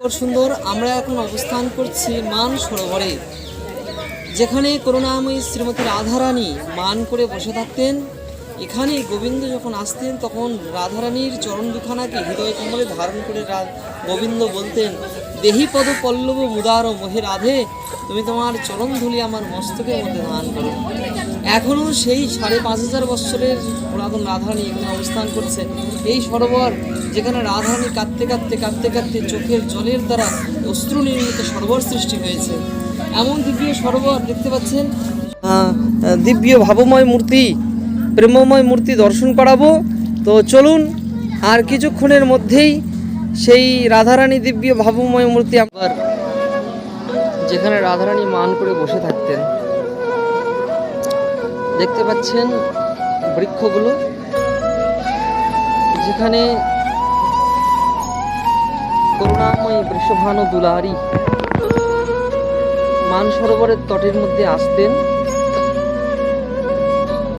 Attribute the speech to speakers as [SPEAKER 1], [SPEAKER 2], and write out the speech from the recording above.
[SPEAKER 1] সুন্দর আমরা এখন অবস্থান করছি মান সরোবরে, যেখানে করুণাময়ী শ্রীমতী রাধারানী মান করে বসে থাকতেন। এখানে গোবিন্দ যখন আসতেন, তখন রাধারানীর চরণ দুখানাকে হৃদয় কমলে ধারণ করে গোবিন্দ বলতেন, দেহি পদ পল্লব মুদার মোহে রাধে, তুমি তোমার চরণ ধুলি আমার মস্তকের মধ্যে ধারণ করো। এখনও সেই সাড়ে পাঁচ হাজার বৎসরের পুরাতন রাধারানী এখানে অবস্থান করছে। এই সরোবর যেখানে রাধারানী কাঁদতে কাঁদতে কাঁদতে কাঁদতে চোখের জলের দ্বারা অস্ত্র নির্মিত সরোবর সৃষ্টি হয়েছে। এমন দিব্য সরোবর দেখতে পাচ্ছেন? দিব্য ভাবময় মূর্তি, প্রেমময় মূর্তি দর্শন করাবো। তো চলুন, আর কিছুক্ষণের মধ্যেই সেই রাধারানী দিব্য ভাবময় মূর্তি আবার যেখানে রাধারানী মান করে বসে থাকতেন। দেখতে পাচ্ছেন বৃক্ষগুলো যেখানে করুণাময়ী বৃষভানু দুলারি মান সরোবরের তটের মধ্যে আসতেন।